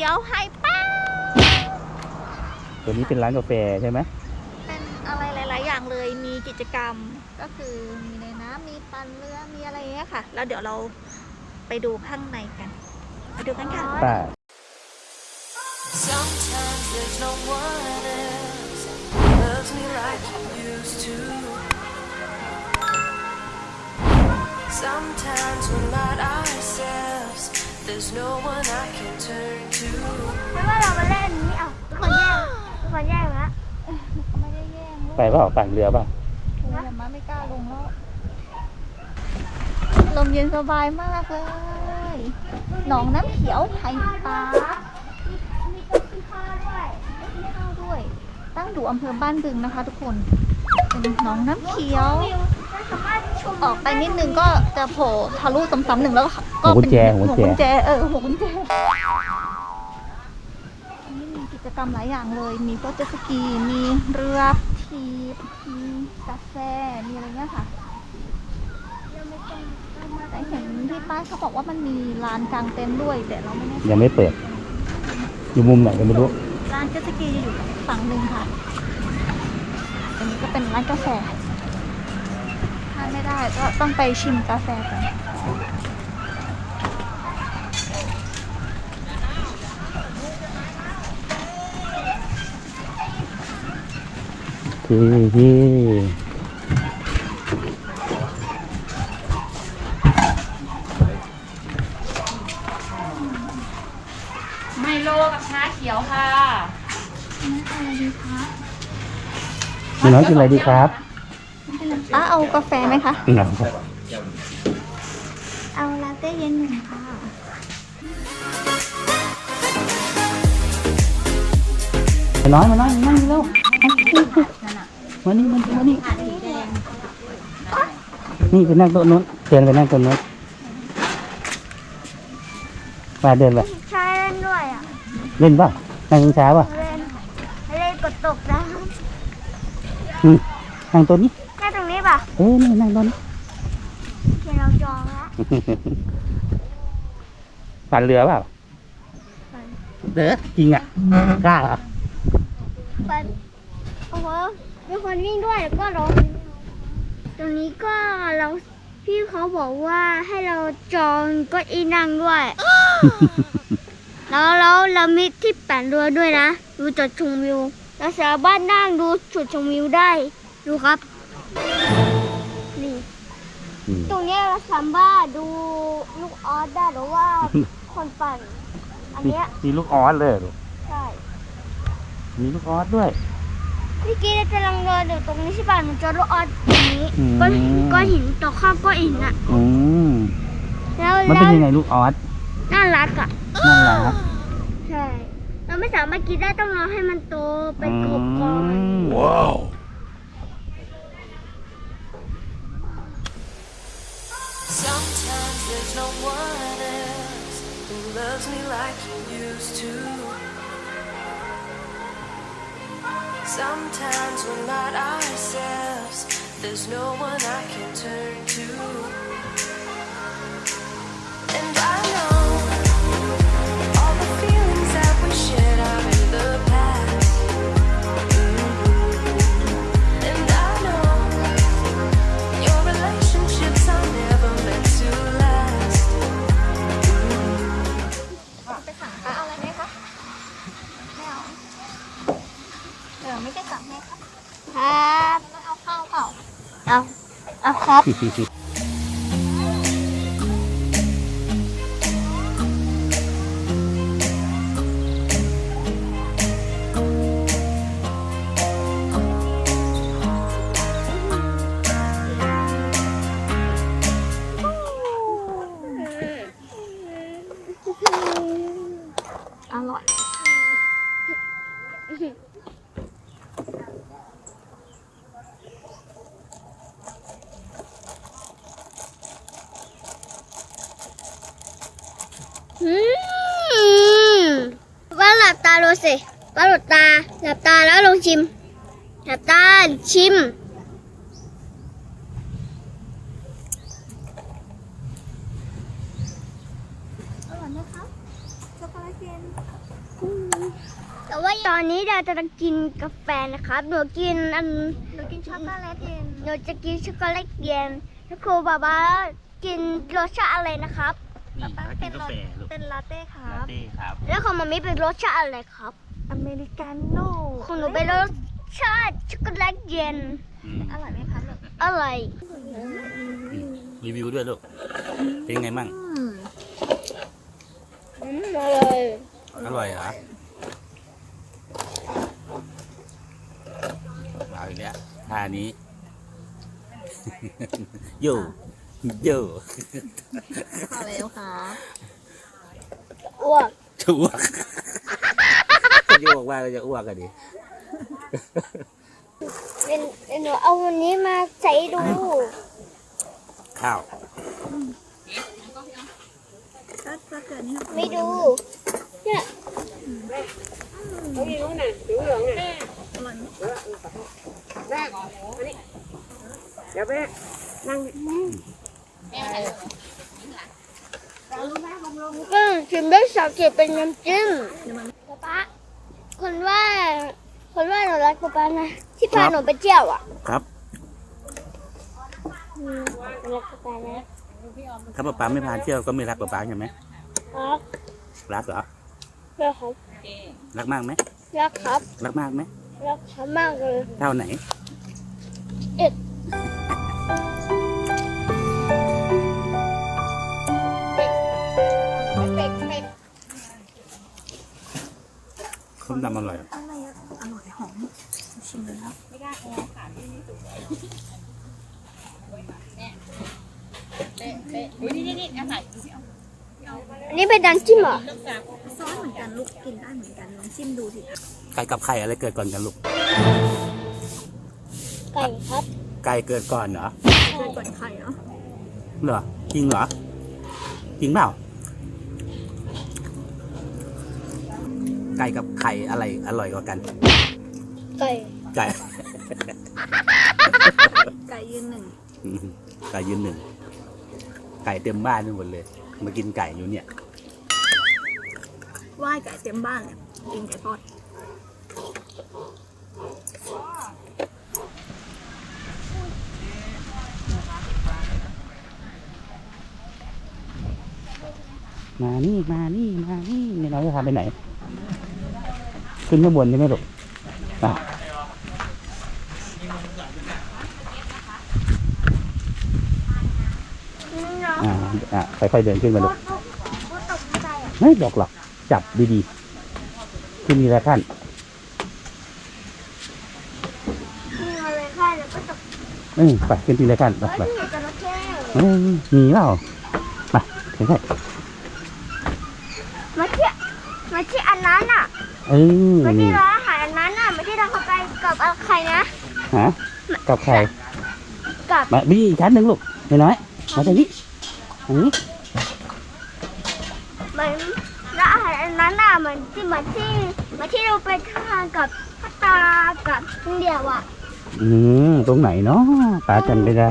ขียวไฮป้าตัวนี้เป็นร้านกาแฟใช่ไหมเป็นอะไรหลาย ๆ อย่างเลยมีกิจกรรมก็คือมีในน้ำมีปันเรือมีอะไรอย่างเงี้ยค่ะ แล้วเดี๋ยวเราไปดูข้างในกันไปดูกันค่ะป Sometimes when not I. There's no one I can turn to. ไม่ว่าเรามาเล่นนี่เอาทุกคนแย่งทุกคนแย่งแล้วไม่ได้แย่งไปเปล่าปั่นเรือเปล่าโอ้ยมาไม่กล้าลงแล้วลมเย็นสบายมากเลย หนองน้ำเขียวไทยปาร์คมีต้นขี้ข้าวด้วยเข้าด้วย ตั้งอยู่อำเภอบ้านบึงนะคะทุกคน เป็นหนองน้ำเขียววิวเราสามารถชมออกไปนิดนึงก็จะโผล่ทะลุซ้ำๆหนึ่งแล้วก็หัวกุญแจเป็นหัวหัวกุกุญญแจ แจเออหัวกุญแจอันนี้มีกิจกรรมหลายอย่างเลย มีโปรเจตสกีมีเรือทีบมีกาแฟมีอะไรเงี้ยค่ะเราไม่ต้องเรามาแต่เห็นที่ป้ายเขาบอกว่ามันมีลานกลางเต็นท์ด้วยแต่เราไม่แน่ใจยังไม่เปิด อยู่มุมไหนก็ไม่รู้ร้านเจตสกีอยู่ฝั่งหนึ่งค่ะ อันนี้ก็เป็นร้านกาแฟทานไม่ได้ก็ต้องไปชิมกาแฟกันที่ที่ไมโลกับชาเขียวค่ะ มีน้องกินอะไรดีครับป้าเอากาแฟไหมคะ หนาวครับเอาลาเต้เย็นหนึ่งค่ะไปน้อยมานั่งนั่งเร็วมานี่มานี่มานี่นี่ไปนั่งโต๊ะนู้นเดินไปนั่งโต๊ะนู้นมาเดินไปใช้เล่นด้วยอะ เล่นเปล่านั่งช้าเปล่า เล่นเล่นกดตกนะ อืมนั่งโต๊ะนี้แค่ตรงนี้ป่ะเอ้ยนี่นั่งโต๊ะนี้เดี๋ยวเราจองแล้วปั่นเรือเปล่าเด้อจริงอะกล้าเหรอไปโอ้โหมีคนวิ่งด้วยแล้วก็ร้องตรงนี้ก็เราพี่เขาบอกว่าให้เราจองเก็อีนั่งด้วยแล้วแล้วเรามีที่ปั่นเรือด้วยนะดูจุดชมวิว เราสามารถนั่งดูจุดชมวิวได้ดูครับ นี่ อืมตรงเนี้ยเราสามารถดูลูกออสได้หรือว่าคนปั่น อันมีเนี้ยมีลูกออสเลยเหรอใช่ มีลูกออสด้วย เมื่อกี้เรากำลังเดินอยู่ตรงนี้ใช่ป่ะมันเจอลูกออสตรงนี้อืม ก้อนก้อนหินตกข้ามก้อนหินอะ อืมแล้วมันแล้เป็นวยังไงลูกออสน่ารักอะน่ารักใช่เรา ไม่สามารถกินได้ต้องรอให้มันโตไปกรบกองมันว้าว Sometimes there's no one else who loves me like you used to. Sometimes we're not ourselves. There's no one I can turn to. ครับ ม อร่อยไหมคะช็อกโกแลตเย็นแต่ว่าตอนนี้เราจะกินกาแฟนะครับ หนูกินอัน หนูกินช็อกโกแลตเย็นหนูจะกินช็อกโกแลตเย็นแล้วครูบาบากินรสชาติอะไรนะครับ นี่เขากินกาแฟลูกเป็นลาเต้ครัลาบ เต้ครับ แล้วของมัมมี่เป็นรสชาติอะไรครับ อเมริกาโน่ของหนูเป็นรส ชาติช็อกโกแลตเย็น อืมอร่อยไหมคะลูกอร่อย รีวิวด้วยลูก เป็นไงมั่ง อืมอร่อย อร่อยเหรอเอาอีกแล้วท่านี้ โย่โย่พอแล้วครับอ้วก จะอ้วก จะอ้วกว่าเราจะอ้วกกันดิ เป็นเป็นหนูเอาวันนี้มาใส่ดู ข้าว ก็จะเกิดนี่ไม่ดู เนี่ยก็ชิมได้สักเก็บเป็นน้ำจิ้มป๊าป๊าคนว่า คนว่าหนูรักป๊าป๊านะ ที่พาหนูไปเที่ยวอะครับอืมหนูรักป๊าป๊านะถ้าป๊าป๊าไม่พาเที่ยวก็ไม่รักป๊าป๊าใช่ไหมรักรักเหรอรักครับรักมากไหมรักครับรักมากไหมรักเขามากเลยเท่าไหนเอ็ดส้มตำอร่อยอะไรอะอร่อยหอมชิมเลย ครับอันนี้เป็นดันจิ้มเหรอซอสเหมือนกันลูกกินได้เหมือนกันลองชิมดูสิไก่กับไข่อะไรเกิดก่อนกันลูก ไก่ครับไก่เกิดก่อนเหรอเกิดก่อนไข่เนาะเหรอ จริงเหรอ จริงเปล่า ไก่กับไข่อะไรอร่อยกว่ากัน ไก่ ไก่ไก่ยืนหนึ่งอืมไก่ยืนหนึ่ง ไก่เต็มบ้านไปหมดเลย มากินไก่อยู่เนี่ยว่ายไก่เต็มบ้านเลยกินไก่ทอดมานี่มานี่มานี่เนี่ยเราจะพาไปไหน ขึ้นข้างบนใช่ไหมลูกอะ อ่าอะค่อยๆเดินขึ้นมาลูกรถตกใจอะไม่บอกหรอกจับดีๆขึ้นมีอะไรขั้นมีอะไรค่ะแล้วก็ตกเออไปขึ้นทีละขั้นไปเฮ้ยไปมีจระเข้เออมีเปล่าไปใช่มาที่มาที่อันนั้นอะๆเออมานี่ที่ร้านอาหารอันนั้นอะมาที่เราเข้าไปกับอะไรใครนะฮะกับใครกับมาบีอีกชั้นหนึ่งลูกน้อยๆมาทางนี้ ทางนี้เหมือนร้านอาหารอันนั้นอะเหมือนที่เหมือนที่เหมือนที่เราไปทานกับพัตตากับลุงเดียวอะอืมตรงไหนเนาะป้าจำไม่ได้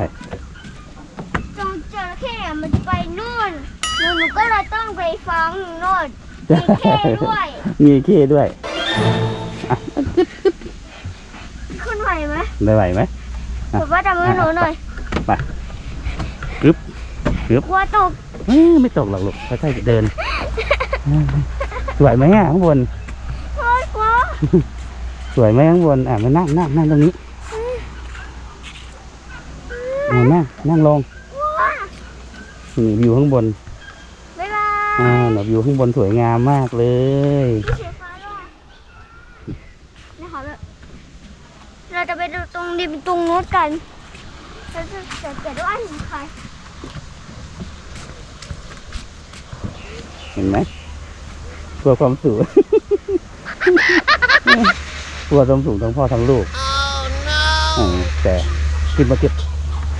จงจระเข้อะมันจะไปนู่นหนูหนูก็เลยต้องไปฟังโน่นมีเข้ด้วยมีเคด้วยขึ้นไหวไหมได้ไหวไหมผมว่าจำมือหนูหน่อยกึ๊บ กลัวตกเอ้ยไม่ตกหรอกลูกค่อยๆเดินสวยไหมอะข้างบน โอ๊ยกลัวสวยไหมข้างบนอะมานั่งนั่งนั่งตรงนี้มานั่งนั่งลงกลัวนี่วิวข้างบนบ๊ายบาอ่ายแบบวิวข้างบนสวยงามมากเลยพี่เสียฟ้าด้วยนี่ขอเลยเราจะไปดูตรงริมตรงนู้นกันเราจะสังเกตว่าเห็นใคร เห็นไหมกลัวความสูง กลัวความสูงทั้งพ่อทั้งลูกเออแต่ขึ้นมาเก็บ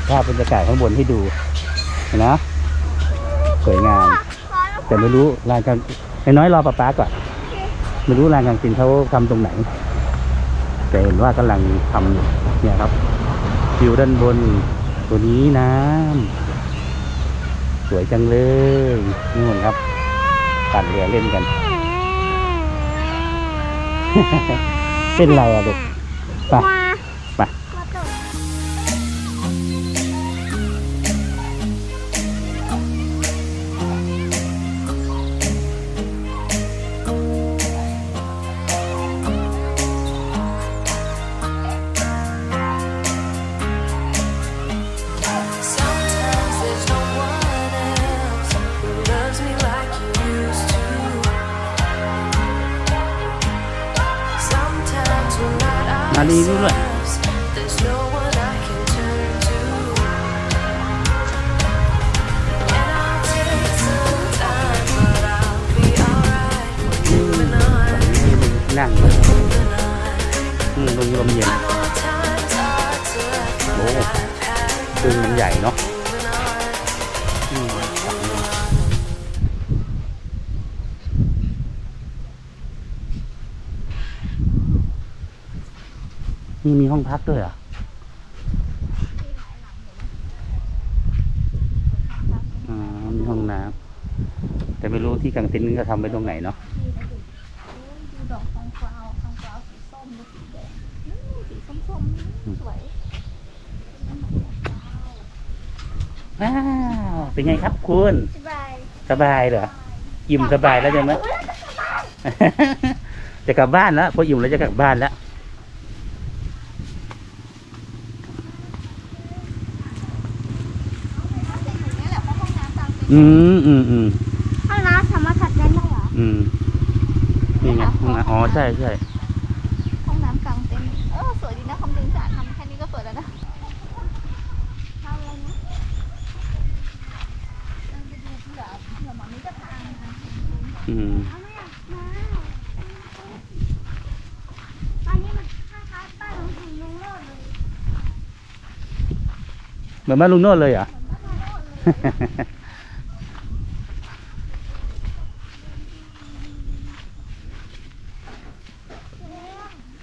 ภาพบรรยากาศข้างบนให้ดูเห็นะสวยงามฟ้าแล้วแต่ไม่รู้ลานกลางไอ้น้อยรอป้าป๊าก่อนไม่รู้ลานกลางกินเขาทำตรงไหน แต่เห็นว่ากำลังทำอยู่เนี่ยครับวิวด้านบนตัวนี้น้ำสวยจังเลยนี่นครับ ปั่นเรือเล่นกันแเป็นไรอะลูกไปมาไป not มารี นี่มีห้องพักด้วยเหรอะอ่ามีห้องน้ำแต่ไม่รู้ที่กางเต็นท์ก็ทำไว้ตรงไหนเนาะดูดอกทองกวาวทองกวาวสีส้มหรือสีแดงอืมสีส้มๆสวยว้าวเป็นไงครับคุณ สบาย สบายเหรออิ่มสบายแล้วใช่ไหมจะกลับบ้านแล้วพออิ่มแล้วจะกลับบ้านแล้ว นี่แหละเพราะห้ องน้ำตามเป็นอืมอืมอืมห้องน้ำสามารถถัดได้ไหมเหรอ อืมนี่ไงห้องน้ำอ๋อใช่ใช่ห้องน้ำกลางเต็นท์เออสวยดีนะคำนึงสะอาดทำแค่นี้ก็สวยแล้วนะทำอะไรนะเดินไปดูเผื่อเผื่อหมอนี้จะพามาอืมเอาไม่อยากมาตอนนี้มันคล้ายๆบ้านของคุณลุงโลดเลยเหมือนบ้านลุงโน่นเลยเหรอ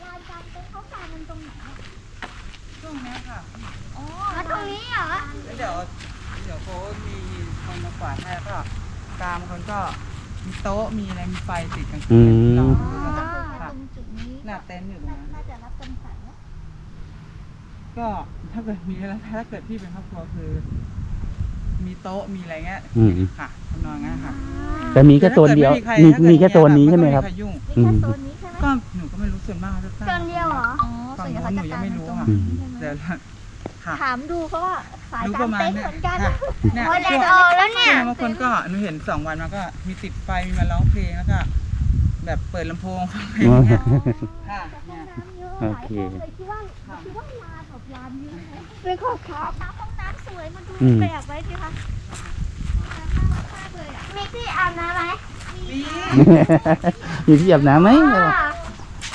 ลานกลางเต็นท์เขากางกันตรงไหนอะ ช่วงเนี้ยค่ะ อ๋อตรงนี้เหรอ แล้วเดี๋ยว เดี๋ยวโค้ชมีคนมากวาดให้แล้วก็กลางคนก็มีโต๊ะ มีอะไร มีไฟติดกลาง อืคืนมเราอ๋อก็จะจะคุยกันตรงจุดนี้หน้าเต็นท์อยู่ตรงนั้นน่าจะรับจำกัดนะก็ถ้าเกิดมีแล้วถ้าเกิดพี่เป็นครอบครัวคือ มีโต๊ะมีอะไรเงี้ยอืมค่ะทำนองงั้นค่ะแต่มีแค่โซนเดียวถ้ากิมีไใรมีแค่โซนนี้ใช่ไหมครับก็ต้ยุ่งมีแค่โซนนี้ใช่ไหมก็หนูก็ไม่รู้ส่วนมากจะสร้างจนเดียวเหรอ อ๋อส่วนใหญ่เขาจะกางกันตรงนี้ใช่ไหมเดี๋ยวค่ะถามดูเขาว่าสายรู้กาปรระมาณเต็นท์เนี้เหยมือนกันค่ะเนี่ยโอ้ยแดช่วดงออกแล้วเนี่ยบางคนก็หนูเห็นสองวันมันก็มีติดไฟมีมาร้องเพลงแล้วก็ แบบเปิดลำโพงฟังเพลงเนี่ยค่ะเนี่ยโอเคเลยคิดว่าคิดว่าลานแบบลานนี้ไหมเป็นข้อขาห้องน้ำสวยมาดูอืมแบไว้สิคะมีที่อาบน้ำไหมมีมีที่อาบน้ำไหม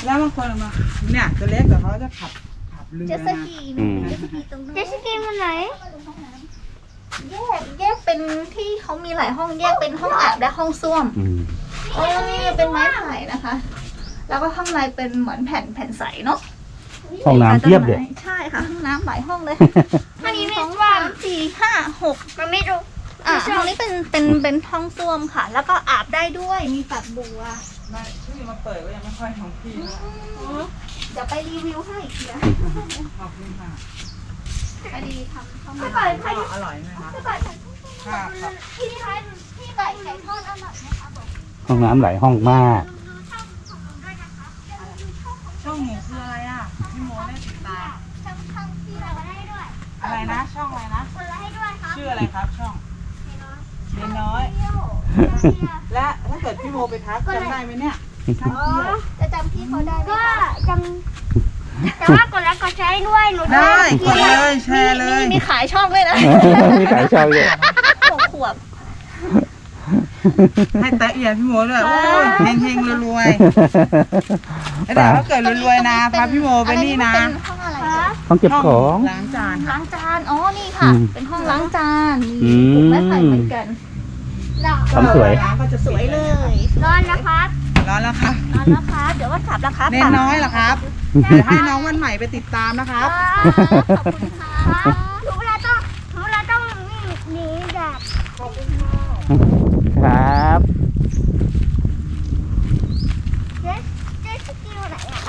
แล้วบางคนมาเนี่ยตัวเล็กแต่เขาจะขับขับเรือเจสนะกีอืนะเจสกีตรงนู้นเจสกีมันไหนแยกแยกเป็นที่เขามีหลายห้องแยกเป็นห้องอาบและห้องส้วม โอ้นี่เป็นไม้ไผ่นะคะ แล้วก็ข้างในเป็นเหมือนแผ่นแผ่นใสเนาะห้องน้ำเทียบเลยใช่ค่ะห้องน้ำหลายห้องเลยอันนี้ไม่สองว่าสามสี่ห้าหกมันไม่รู้อะห้องนี้เป็นเป็นเป็นห้องส้วมค่ะ แล้วก็อาบได้ด้วยมีฝักบัวไม่ที่มาเปิดก็ยังไม่ค่อยของพี่นะเดี๋ยวไปรีวิวให้เดี๋ยวขอบคุณค่ะพอดีทำเข้ามาก็อร่อยไหมคะค่ะครับพี่ไทยพี่ไก่ไก่ทอดอร่อยนะคะบอก ห้องน้ำหลายห้องมากดูช่องของหนูด้วยนะคะอย่าลืมดูช่องของช่องหนูคืออะไรอะพี่โมได้ติดตามช่องช่องพี่เราได้ด้วยอะไรนะ ช่องอะไรนะคนละให้ด้วยครับชื่ออะไรครับช่องเรียนน้อยเที่ยวและถ้าเกิดพี่โมไปทักจำได้ไหมเนี่ยทักอ๋อเที่ยวจะจำพี่เขาได้ไหมก็คะจำแต่ว่ากดแล้วกดใช้ด้วยหนูได้กดเลยแชร์เลย มีขายช่องด้วยนะ มีขายชาวเลย หกขวบ ให้แตะเอียพี่โมด้วยโอ้ยเฮงเฮงๆรวยๆแล้วเดี๋ยวถ้าเกิดรวยๆนะพาพี่โมไปนี่นะเป็นห้องอะไรคะห้องเก็บของล้างจานล้างจานอ๋อนี่ค่ะอืมเป็นห้องล้างจานอืมีมปลูกไม้ไผ่เหมือนกันทำสวยร้านก็จะสวยเลยร้อนนะครับร้อนแล้วค่ะนอนแล้วครับเดี๋ยวว่าขับแล้วครับเน้นน้อยเหรอครับเดี๋ยวให้น้องวันใหม่ไปติดตามนะครับขอบคุณค่ะถึ ครับเจ๊เจ๊สกิลไหนอะ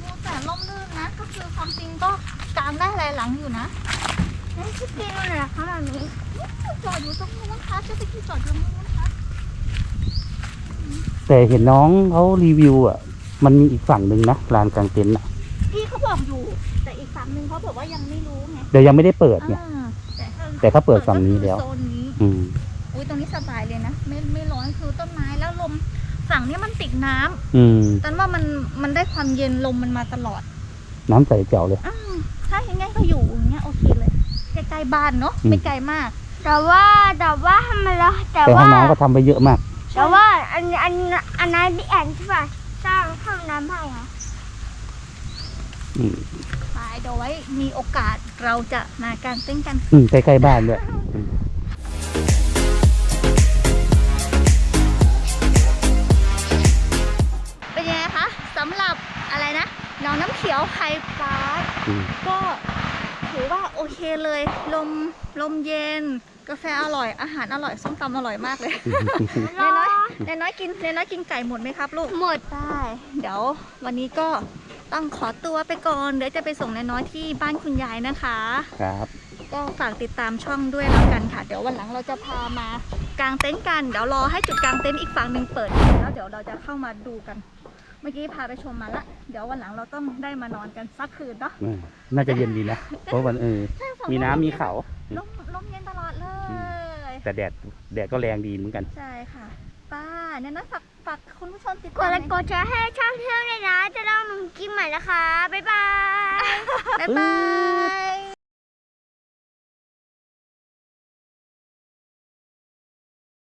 มูแต่ล่มลื่นนะ ก็คือความจริงก็กางได้หลายหลังอยู่นะเจ๊สกิลไหนอะคะแบบนี้จอดอยู่ตรงนู้นค่ะเจ๊สกิลจอดอยู่ตรงนู้นค่ะแต่เห็นน้องเขารีวิวอะ มันมีอีกฝั่งหนึ่งนะลานกลางเต็นท์อะพี่เขาบอกอยู่ แต่อีกฝั่งหนึ่งเขาบอกว่ายังไม่รู้ไงเดี๋ยวยังไม่ได้เปิดไงแต่เขาเปิดฝั่งนี้แล้วอืม อุ้ยตรงนี้สบายเลยนะไม่ไม่ร้อนคือต้นไม้แล้วลมฝั่งเนี้ยมันติดน้ำอืมแต่ว่ามันมันได้ความเย็นลมมันมาตลอด น้ำใสแจ๋วเลยอืมถ้าอย่างงั้นก็อยู่อย่างเงี้ยโอเคเลยใกล้ๆบ้านเนาะอืมไม่ไกลมาก แต่ว่าแต่ว่าทำไมแล้วแต่แต่ห้อว่างน้ำก็ทำไปเยอะมาก แต่ว่าอันอันอันนั้นที่แอนใช่ป่ะสร้างห้องน้ำให้เหรออืมไปเดี๋ยวไว้มีโอกาสเราจะมากางเต้นท์กัน อืมใกล้ๆบ้านด้วย องน้ำเขียวไฮพาร์คอืมก็ถือว่าโอเคเลย ลมลมเย็น กาแฟอร่อยอาหารอร่อยส้มตำอร่อยมากเลยนายน้อยนายน้อยกินนายน้อยกินไก่หมดไหมครับลูกหมดได้เดี๋ยววันนี้ก็ต้องขอตัวไปก่อนเดี๋ยวจะไปส่งนายน้อยที่บ้านคุณยายนะคะ ครับ ก็ฝากติดตามช่องด้วยแล้วกันค่ะ เดี๋ยววันหลังเราจะพามากางเต็นท์กันเดี๋ยวรอให้จุดกางเต็นท์อีกฝั่งหนึ่งเปิดแล้วเดี๋ยวเราจะเข้ามาดูกัน เมื่อกี้พาไปชมมาละ เดี๋ยววันหลังเราต้องได้มานอนกันสักคืนเนาะอืมน่าจะเย็นดีนะ เพราะวันเออ ใช่ฝั่งมีน้ำมีเขา ลมลมเย็นตลอดเลย แต่แดดแดดก็แรงดีเหมือนกัน ใช่ค่ะ ป้าเนี่ยนะฝากฝากคุณผู้ชมติดกตาดมไลค์กดแชร์ให้ช่องเที่ยวเลยนะ จะเล่าหนุ่มกินใหม่นะคะ บ๊ายบาย บ๊ายบาย